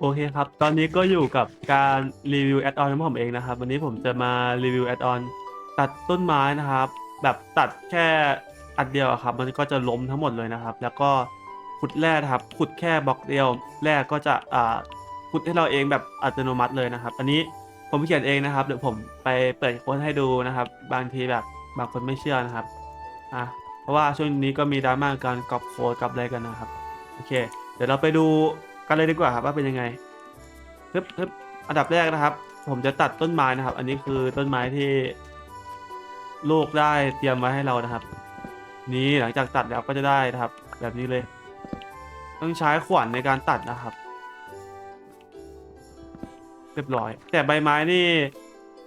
โอเคครับ ตอนนี้ก็อยู่กับการรีวิวแอดออนของผมเองนะครับ วันนี้ผมจะมารีวิวแอดออนตัดต้นไม้นะครับ แบบตัดแค่อันเดียวอะครับ มันก็จะล้มทั้งหมดเลยนะครับ แล้วก็ขุดแร่นะครับ ขุดแค่บล็อกเดียว แร่ก็จะอ่าขุดให้เราเองแบบอัตโนมัติเลยนะครับ อันนี้ผมเขียนเองนะครับ เดี๋ยวผมไปเปิดโค้ดให้ดูนะครับ บางทีแบบบางคนไม่เชื่อนะครับ อะ เพราะว่าช่วงนี้ก็มีดราม่าการกรอบโค้ดกับอะไรกันนะครับ โอเค เดี๋ยวเราไปดู กันเลยดีกว่าครับว่าเป็นยังไงฮึบฮึบอันดับแรกนะครับ ผมจะตัดต้นไม้นะครับ อันนี้คือต้นไม้ที่ลูกได้เตรียมไว้ให้เรานะครับ นี่หลังจากตัดแล้วก็จะได้นะครับ แบบนี้เลย ต้องใช้ขวานในการตัดนะครับ เรียบร้อย แต่ใบไม้นี่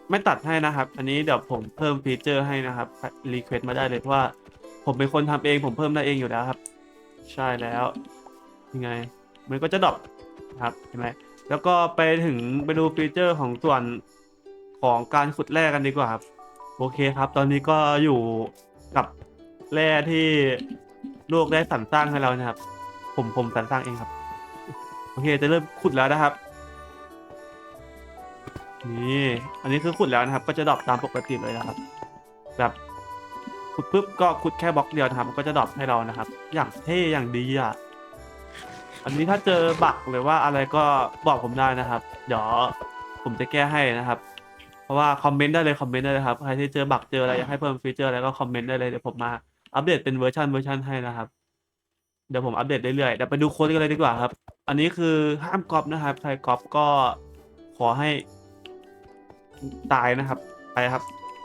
ไม่ตัดให้นะครับ อันนี้เดี๋ยวผมเพิ่มฟีเจอร์ให้นะครับรีเควสต์มาได้เลยเพราะว่า ผมเป็นคนทำเองผมเพิ่มได้เองอยู่แล้วครับ ใช่แล้วยังไง มันก็จะดรอปครับเห็นไหมแล้วก็ไปถึงไปดูฟีเจอร์ของส่วนของการขุดแร่กันดีกว่าครับ โอเคครับ ตอนนี้ก็อยู่กับแร่ที่โลกได้สรรสร้างให้เรานะครับ ผมผมสรรสร้างเองครับ โอเคจะเริ่มขุดแล้วนะครับ นี่ อันนี้คือขุดแล้วนะครับ ก็จะดรอปตามปกติเลยนะครับ แบบขุดปุ๊บก็ขุดแค่บล็อกเดียวนะครับมันก็จะดรอปให้เรานะครับ อย่างเท่อย่างดีอะ อันนี้ถ้าเจอบักหรือว่าอะไรก็บอกผมได้นะครับ เดี๋ยวผมจะแก้ให้นะครับ เพราะว่าคอมเมนต์ได้เลยคอมเมนต์ได้เลยครับใครที่เจอบักเจออะไรอยากให้เพิ่มฟีเจอร์อะไรก็คอมเมนต์ได้เลยเดี๋ยวผมมาอัปเดตเป็นเวอร์ชันเวอร์ชันให้นะครับ เดี๋ยวผมอัปเดตเรื่อยๆเดี๋ยวไปดูโค้ดกันเลยดีกว่าครับ อันนี้คือห้ามก๊อปนะครับ ใครก๊อปก็ขอให้ตายนะครับ ไปครับ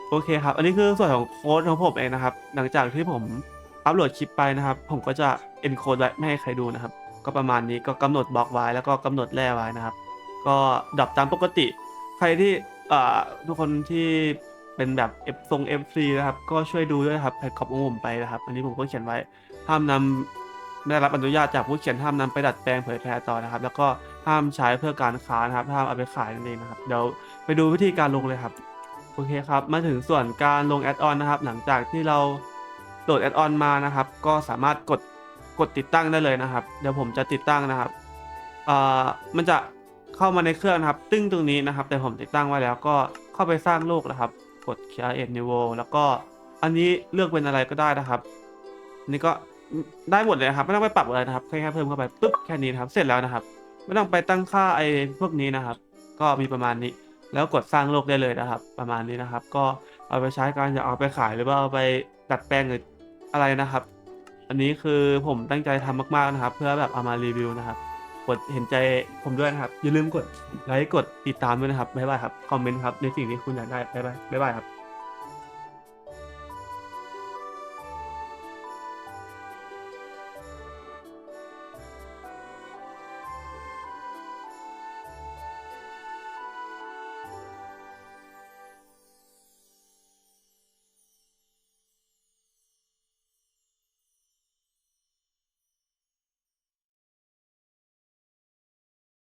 โอเคครับ อันนี้คือส่วนของโค้ดของผมเองนะครับ หลังจากที่ผมอัปโหลดคลิปไปนะครับ ผมก็จะ encode ไว้ไม่ให้ใครดูนะครับ ก็ประมาณนี้ก็กำหนดบล็อกไว้แล้วก็กำหนดแร่ไว้นะครับ ก็ดับตามปกติ ใครที่ทุกคนที่เป็นแบบ F ทรง F3 นะครับ ก็ช่วยดูด้วยครับแพทคอปของผมไปนะครับ อันนี้ผมก็เขียนไว้ห้ามนำไม่ได้รับอนุญาตจากผู้เขียนห้ามนำไปดัดแปลงเผยแพร่ต่อนะครับ แล้วก็ห้ามใช้เพื่อการค้านะครับห้ามเอาไปขายนั่นเองนะครับเดี๋ยวไปดูวิธีการลงเลยครับโอเคครับมาถึงส่วนการลงแอดออนนะครับ หลังจากที่เราโหลดแอดออนมานะครับ ก็สามารถกด กดติดตั้งได้เลยนะครับ เดี๋ยวผมจะติดตั้งนะครับเอ่อมันจะเข้ามาในเครื่องนะครับ ตึ้งตรงนี้นะครับ แต่ผมติดตั้งไว้แล้วก็เข้าไปสร้างโลกนะครับ กด create new world แล้วก็อันนี้เลือกเป็นอะไรก็ได้นะครับนนี้ก็ได้หมดเลยครับ ไม่ต้องไปปรับอะไรนะครับแค่เพิ่มเข้าไปปุ๊บแค่นี้นครับ เสร็จแล้วนะครับ ไม่ต้องไปตั้งค่าไอ้พวกนี้นะครับ ก็มีประมาณนี้ แล้วกดสร้างโลกได้เลยนะครับ ประมาณนี้นะครับ ก็เอาไปใช้การจะเอาไปขายหรือว่าเอาไปดัดแปลงหรืออะไรนะครับ อันนี้คือผมตั้งใจทำมากๆนะครับ เพื่อแบบเอามารีวิวนะครับ กดเห็นใจผมด้วยนะครับ อย่าลืมกดไลค์กดติดตามด้วยนะครับบ๊ายบายครับคอมเมนต์ครับในสิ่งที่คุณอยากได้บ๊ายบายบ๊ายบายครับ